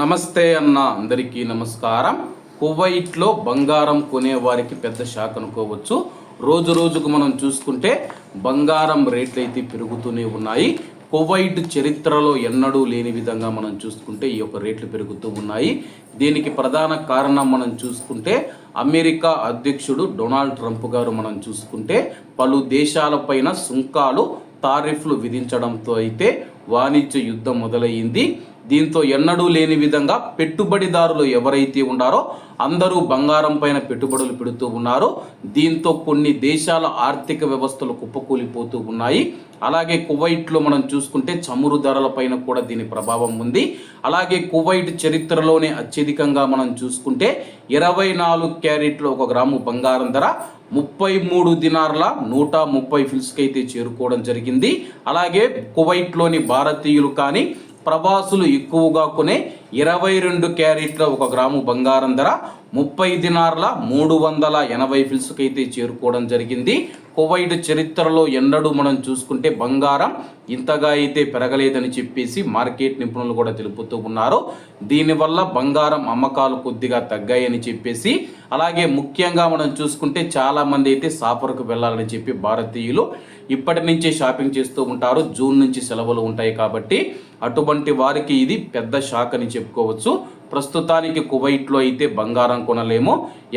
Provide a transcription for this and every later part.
నమస్తే అన్న అందరికీ నమస్కారం. కువైట్లో బంగారం కొనేవారికి పెద్ద షాక్ అనుకోవచ్చు. రోజు రోజుకు మనం చూసుకుంటే బంగారం రేట్లు అయితే పెరుగుతూనే ఉన్నాయి. కువైట్ చరిత్రలో ఎన్నడూ లేని విధంగా మనం చూసుకుంటే ఈ యొక్క రేట్లు పెరుగుతూ ఉన్నాయి. దీనికి ప్రధాన కారణం మనం చూసుకుంటే అమెరికా అధ్యక్షుడు డొనాల్డ్ ట్రంప్ గారు మనం చూసుకుంటే పలు దేశాలపైన సుంకాలు తారిఫ్లు విధించడంతో అయితే వాణిజ్య యుద్ధం మొదలయ్యింది దీంతో ఎన్నడూ లేని విధంగా పెట్టుబడిదారులు ఎవరైతే ఉన్నారో అందరూ బంగారం పైన పెట్టుబడులు పెడుతూ ఉన్నారు. దీంతో కొన్ని దేశాల ఆర్థిక వ్యవస్థలు కుప్పకూలిపోతూ ఉన్నాయి. అలాగే కువైట్లో మనం చూసుకుంటే చమురు ధరల పైన కూడా దీని ప్రభావం ఉంది. అలాగే కువైట్ చరిత్రలోనే అత్యధికంగా మనం చూసుకుంటే ఇరవై నాలుగు క్యారెట్లు ఒక గ్రాము బంగారం ధర ముప్పై మూడు దినార్ల నూట ముప్పై ఫిల్స్కి అయితే చేరుకోవడం జరిగింది. అలాగే కువైట్లోని భారతీయులు కానీ ప్రవాసులు ఎక్కువగా కొనే ఇరవై రెండు క్యారెట్ల ఒక గ్రాము బంగారం ధర ముప్పై దినార్ల మూడు వందల ఎనభై ఫిల్స్కి అయితే చేరుకోవడం జరిగింది. కువైట్ చరిత్రలో ఎన్నడూ మనం చూసుకుంటే బంగారం ఇంతగా అయితే పెరగలేదని చెప్పేసి మార్కెట్ నిపుణులు కూడా తెలుపుతూ ఉన్నారు. దీనివల్ల బంగారం అమ్మకాలు కొద్దిగా తగ్గాయని చెప్పేసి అలాగే ముఖ్యంగా మనం చూసుకుంటే చాలామంది అయితే సాఫర్కు వెళ్ళాలని చెప్పి భారతీయులు ఇప్పటి నుంచే షాపింగ్ చేస్తూ ఉంటారు. జూన్ నుంచి సెలవులు ఉంటాయి కాబట్టి అటువంటి వారికి ఇది పెద్ద షాక్ అని చెప్పుకోవచ్చు. ప్రస్తుతానికి కువైట్లో అయితే బంగారం కొనలేము.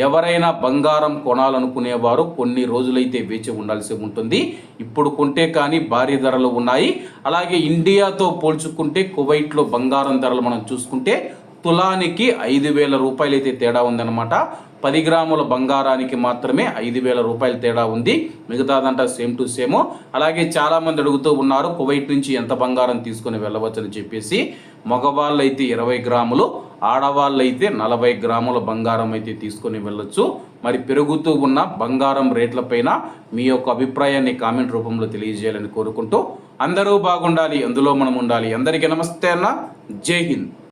ఎవరైనా బంగారం కొనాలనుకునేవారు కొన్ని రోజులైతే వేచి ఉండాల్సి ఉంటుంది. ఇప్పుడు కొంటే కానీ భారీ ధరలు ఉన్నాయి. అలాగే ఇండియాతో పోల్చుకుంటే కువైట్లో బంగారం ధరలు మనం చూసుకుంటే తులానికి ఐదు వేల రూపాయలు అయితే తేడా ఉందన్నమాట. పది గ్రాముల బంగారానికి మాత్రమే ఐదు వేల రూపాయల తేడా ఉంది. మిగతాదంట సేమ్ టు సేమ్. అలాగే చాలామంది అడుగుతూ ఉన్నారు కువైట్ నుంచి ఎంత బంగారం తీసుకొని వెళ్ళవచ్చని చెప్పేసి. మగవాళ్ళు అయితే ఇరవై గ్రాములు ఆడవాళ్ళు అయితే నలభై గ్రాముల బంగారం అయితే తీసుకొని వెళ్ళొచ్చు. మరి పెరుగుతూ ఉన్న బంగారం రేట్లపైన మీ యొక్క అభిప్రాయాన్ని కామెంట్ రూపంలో తెలియజేయాలని కోరుకుంటూ అందరూ బాగుండాలి అందులో మనం ఉండాలి. అందరికీ నమస్తే అన్న. జై హింద్.